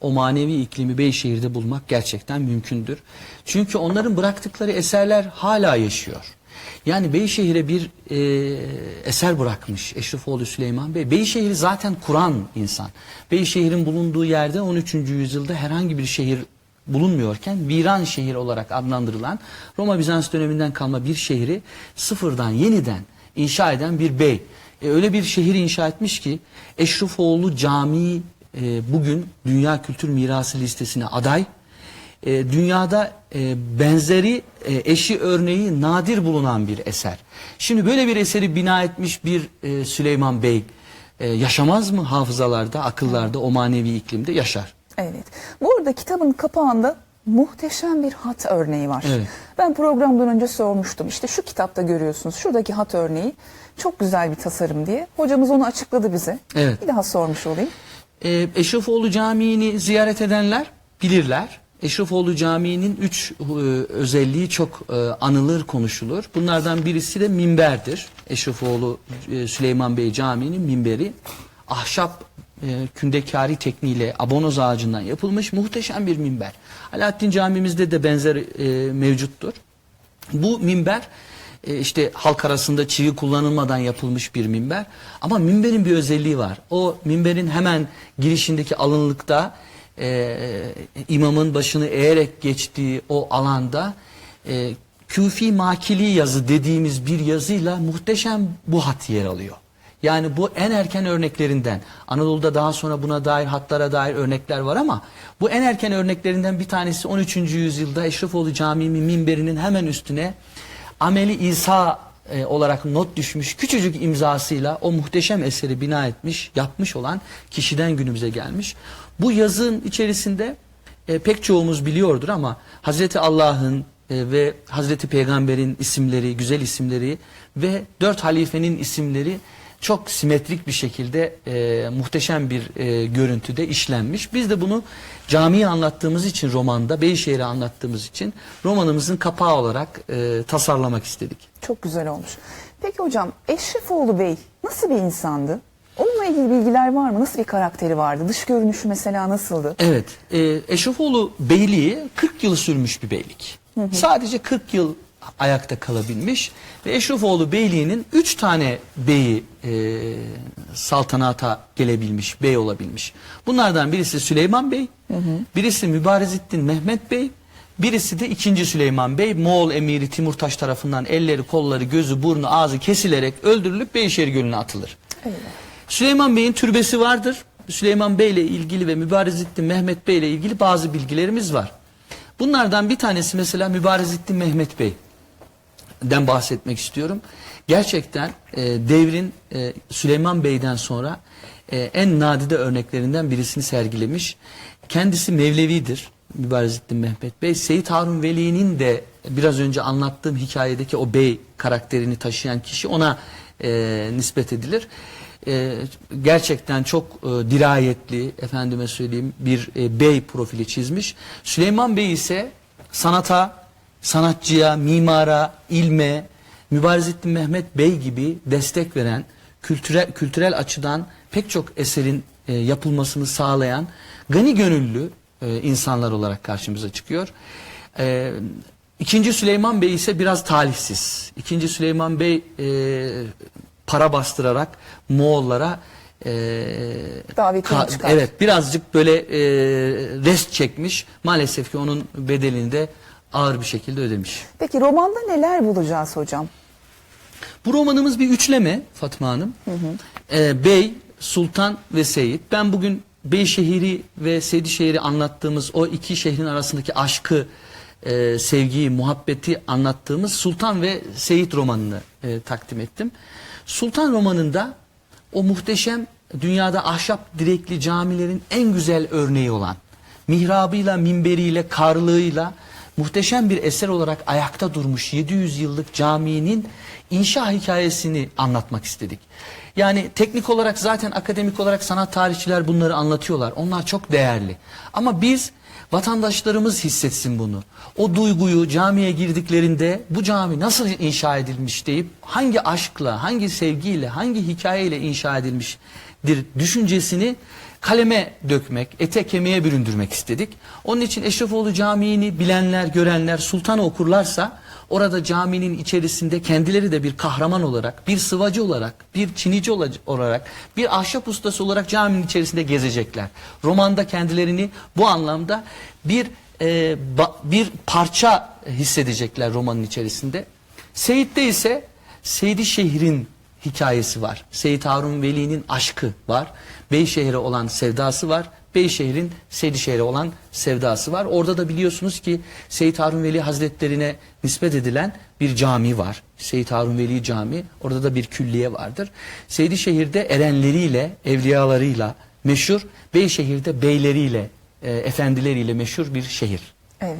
o manevi iklimi Beyşehir'de bulmak gerçekten mümkündür. Çünkü onların bıraktıkları eserler hala yaşıyor. Yani Beyşehir'e bir e, eser bırakmış Eşrefoğlu Süleyman Bey. Beyşehir'i zaten kuran insan. Beyşehir'in bulunduğu yerde 13. yüzyılda herhangi bir şehir bulunmuyorken viran şehir olarak adlandırılan Roma Bizans döneminden kalma bir şehri sıfırdan yeniden inşa eden bir bey. E, öyle bir şehir inşa etmiş ki Eşrefoğlu Camii e, bugün Dünya Kültür Mirası listesine aday. E, dünyada e, benzeri e, eşi örneği nadir bulunan bir eser. Şimdi böyle bir eseri bina etmiş bir e, Süleyman Bey e, yaşamaz mı hafızalarda, akıllarda, o manevi iklimde yaşar. Evet. Bu arada kitabın kapağında muhteşem bir hat örneği var. Evet. Ben programdan önce sormuştum. İşte şu kitapta görüyorsunuz şuradaki hat örneği çok güzel bir tasarım diye. Hocamız onu açıkladı bize. Evet. Bir daha sormuş olayım. E, Eşrefoğlu Camii'ni ziyaret edenler bilirler. Eşrefoğlu Camii'nin üç e, özelliği çok e, anılır, konuşulur. Bunlardan birisi de minberdir. Eşrefoğlu e, Süleyman Bey Camii'nin minberi ahşap e, kündekari tekniğiyle abonoz ağacından yapılmış muhteşem bir minber. Alaaddin Camimizde de benzer e, mevcuttur. Bu minber e, işte halk arasında çivi kullanılmadan yapılmış bir minber. Ama minberin bir özelliği var. O minberin hemen girişindeki alınlıkta e, imamın başını eğerek geçtiği o alanda e, küfi makili yazı dediğimiz bir yazıyla muhteşem bu hat yer alıyor. Yani bu en erken örneklerinden. Anadolu'da daha sonra buna dair hatlara dair örnekler var ama bu en erken örneklerinden bir tanesi 13. yüzyılda Eşrefoğlu Camii minberinin hemen üstüne Ameli İsa e, olarak not düşmüş küçücük imzasıyla o muhteşem eseri bina etmiş, yapmış olan kişiden günümüze gelmiş. Bu yazın içerisinde e, pek çoğumuz biliyordur ama Hazreti Allah'ın e, ve Hazreti Peygamber'in isimleri, güzel isimleri ve dört halifenin isimleri çok simetrik bir şekilde e, muhteşem bir e, görüntüde işlenmiş. Biz de bunu camiyi anlattığımız için romanda, Beyşehir'i anlattığımız için romanımızın kapağı olarak e, tasarlamak istedik. Çok güzel olmuş. Peki hocam Eşrefoğlu Bey nasıl bir insandı? Onunla ilgili bilgiler var mı? Nasıl bir karakteri vardı? Dış görünüşü mesela nasıldı? Evet, e, Eşrefoğlu Beyliği 40 yıl sürmüş bir beylik. Sadece 40 yıl ayakta kalabilmiş ve Eşrefoğlu Beyliği'nin 3 tane beyi e, saltanata gelebilmiş, bey olabilmiş. Bunlardan birisi Süleyman Bey, birisi Mübarezettin Mehmet Bey, birisi de 2. Süleyman Bey, Moğol emiri Timurtaş tarafından elleri, kolları, gözü, burnu, ağzı kesilerek öldürülüp Beyşehir Gölü'ne atılır. Süleyman Bey'in türbesi vardır. Süleyman Bey ile ilgili ve Mübarezettin Mehmet Bey ile ilgili bazı bilgilerimiz var. Bunlardan bir tanesi mesela Mübarezettin Mehmet Bey den bahsetmek istiyorum. Gerçekten e, devrin e, Süleyman Bey'den sonra e, en nadide örneklerinden birisini sergilemiş. Kendisi Mevlevidir. Mübarezettin Mehmet Bey. Seyit Harun Veli'nin de biraz önce anlattığım hikayedeki o bey karakterini taşıyan kişi ona e, nispet edilir. E, gerçekten çok e, dirayetli, efendime söyleyeyim bir e, bey profili çizmiş. Süleyman Bey ise sanata, sanatçıya, mimara, ilme, Mübarezettin Mehmet Bey gibi destek veren, kültürel, kültürel açıdan pek çok eserin e, yapılmasını sağlayan gani gönüllü e, insanlar olarak karşımıza çıkıyor. E, İkinci Süleyman Bey ise biraz talihsiz. İkinci Süleyman Bey e, para bastırarak Moğollara e, Davetini ka- çıkar. Evet birazcık böyle e, rest çekmiş. Maalesef ki onun bedelini de ağır bir şekilde ödemiş. Peki romanda neler bulacağız hocam? Bu romanımız bir üçleme Fatma Hanım. Ee, Bey, Sultan ve Seyit. Ben bugün Beyşehir'i ve Seydişehir'i anlattığımız o iki şehrin arasındaki aşkı, e, sevgiyi, muhabbeti anlattığımız Sultan ve Seyit romanını e, takdim ettim. Sultan romanında o muhteşem dünyada ahşap direkli camilerin en güzel örneği olan mihrabıyla, minberiyle, karlığıyla muhteşem bir eser olarak ayakta durmuş 700 yıllık caminin inşa hikayesini anlatmak istedik. Yani teknik olarak zaten akademik olarak sanat tarihçiler bunları anlatıyorlar. Onlar çok değerli. Ama biz vatandaşlarımız hissetsin bunu. O duyguyu camiye girdiklerinde bu cami nasıl inşa edilmiş deyip hangi aşkla, hangi sevgiyle, hangi hikayeyle inşa edilmiştir düşüncesini kaleme dökmek, ete kemiğe büründürmek istedik. Onun için Eşrefoğlu Camii'ni bilenler, görenler, sultan okurlarsa orada caminin içerisinde kendileri de bir kahraman olarak, bir sıvacı olarak, bir çinici ola- olarak, bir ahşap ustası olarak caminin içerisinde gezecekler. Romanda kendilerini bu anlamda bir e, ba- bir parça hissedecekler romanın içerisinde. Seyit'te ise Seydi Şehir'in hikayesi var. Seyit Harun Veli'nin aşkı var. Beyşehir'e olan sevdası var. Beyşehir'in Seydişehir'e olan sevdası var. Orada da biliyorsunuz ki Seyit Harun Veli Hazretlerine nispet edilen bir cami var. Seyit Harun Veli Camii. Orada da bir külliye vardır. Seydişehir'de erenleriyle, evliyalarıyla meşhur. Beyşehir'de beyleriyle, e, efendileriyle meşhur bir şehir. Evet.